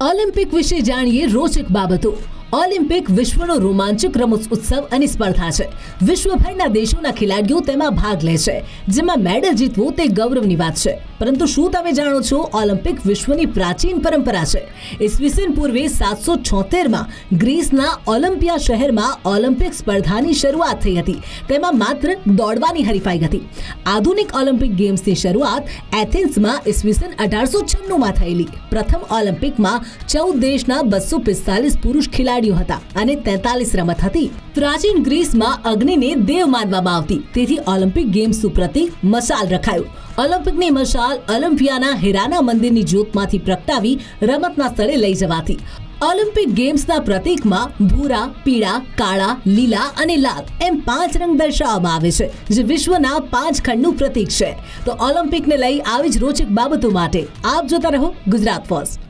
Olympic વિશે જાણીએ રોચક બાબતો. ઓલિમ્પિક વિશ્વનો રોમાંચક રમત ઉત્સવ અને સ્પર્ધા છે. વિશ્વભરના દેશોના ખેલાડીઓ તેમાં ભાગ લે છે, જેમાં મેડલ જીતવું તે ગૌરવની વાત છે. પરંતુ શું તમે જાણો છો ઓલિમ્પિક વિશ્વની પ્રાચીન પરંપરા છે? ઈસવીસન પૂર્વે સાતસો છોતેરમાં ગ્રીસના ઓલિમ્પિયા શહેરમાં ઓલિમ્પિક સ્પર્ધાની શરૂઆત થઈ હતી. તેમાં માત્ર દોડવાની હરીફાઈ હતી. આધુનિક ઓલિમ્પિક ગેમ્સની શરૂઆત એથેન્સમાં ઈસવીસન અઢારસો છન્નુંમાં થયેલી. પ્રથમ ઓલિમ્પિકમાં ચૌદ દેશના બસો પિસ્તાલીસ પુરુષ ખેલાડીઓ હતા અને તેતાલીસ રમત હતી. પ્રાચીન ગ્રીસમાં અગ્નિને દેવ માનવામાં આવતી. તેથી ઓલિમ્પિક ગેમ્સ પ્રતીક મશાલ રખાયું. ઓલિમ્પિકની મશાલ ઓલિમ્પિયાના હીરાના મંદિરની જ્યોતમાંથી પ્રગટાવી રમતના સ્થળે લઈ જવાથી. ઓલિમ્પિક ગેમ્સના પ્રતીકમાં ભૂરા, પીળા, કાળા, લીલા અને લાલ એમ પાંચ રંગ દર્શાવવામાં આવે છે, જે વિશ્વના પાંચ ખંડનું પ્રતીક છે. તો ઓલિમ્પિકને લઈ આવી જ રોચક બાબતો માટે આપ જોતા રહો ગુજરાત ફર્સ્ટ.